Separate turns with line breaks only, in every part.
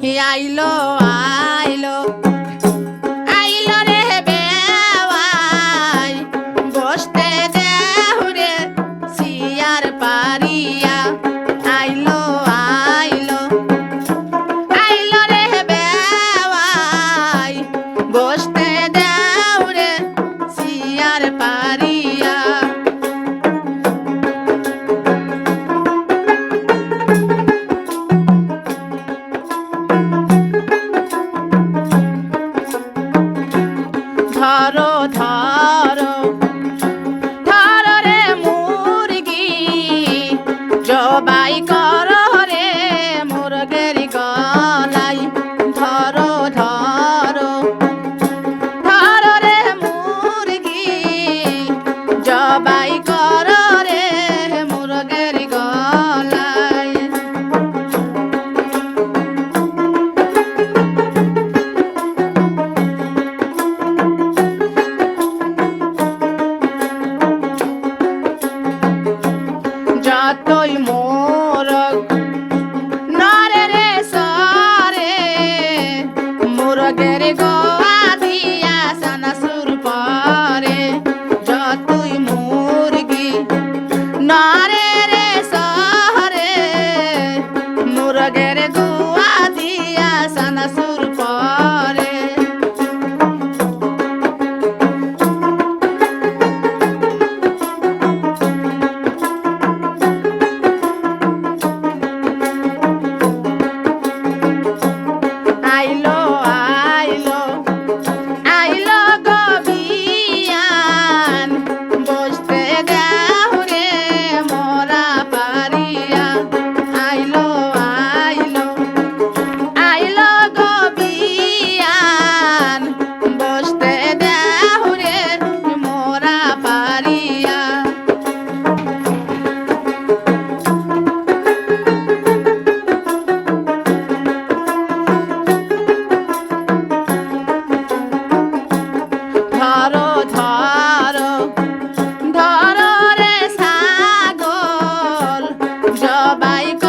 Y ahí lo, ahí lo. By কর রে মুরগের গলাই। ধরো ধরো। ধরো রে মুরগি জবাই chegou. job I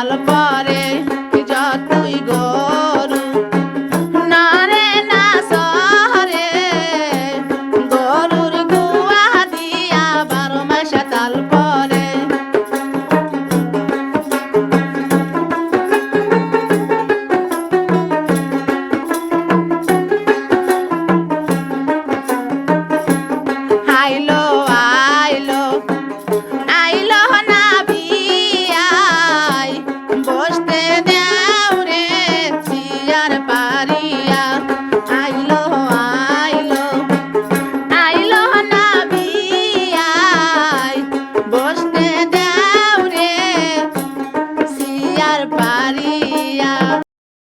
আলাপ